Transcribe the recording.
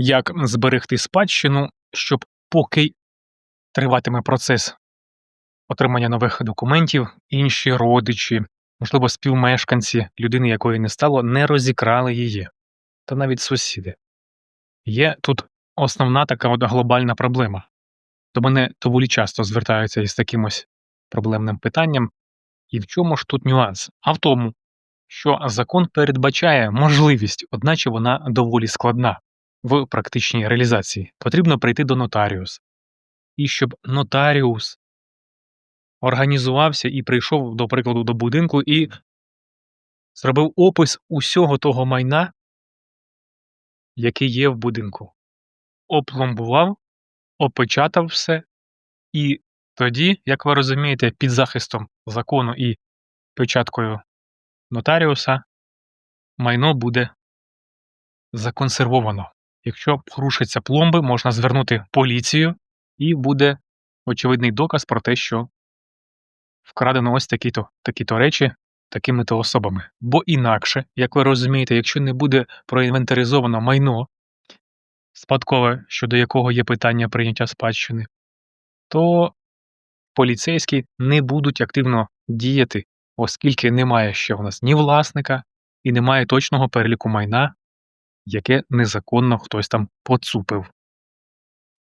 як зберегти спадщину, щоб поки триватиме процес отримання нових документів, інші родичі, можливо, співмешканці людини, якої не стало, не розікрали її, та навіть сусіди. Є тут основна така от глобальна проблема. До мене доволі часто звертаються із таким ось проблемним питанням. І в чому ж тут нюанс? А в тому, що закон передбачає можливість, одначе вона доволі складна в практичній реалізації. Потрібно прийти до нотаріуса. І щоб нотаріус організувався і прийшов, до прикладу, до будинку і зробив опис усього того майна, яке є в будинку. Опломбував, опечатав все, і тоді, як ви розумієте, під захистом закону і печаткою нотаріуса майно буде законсервовано. Якщо порушаться пломби, можна звернути поліцію, і буде очевидний доказ про те, що вкрадено ось такі-то такі-то речі такими-то особами. Бо інакше, як ви розумієте, якщо не буде проінвентаризовано майно, спадкове, щодо якого є питання прийняття спадщини, то поліцейські не будуть активно діяти, оскільки немає ще в нас ні власника і немає точного переліку майна, яке незаконно хтось там поцупив.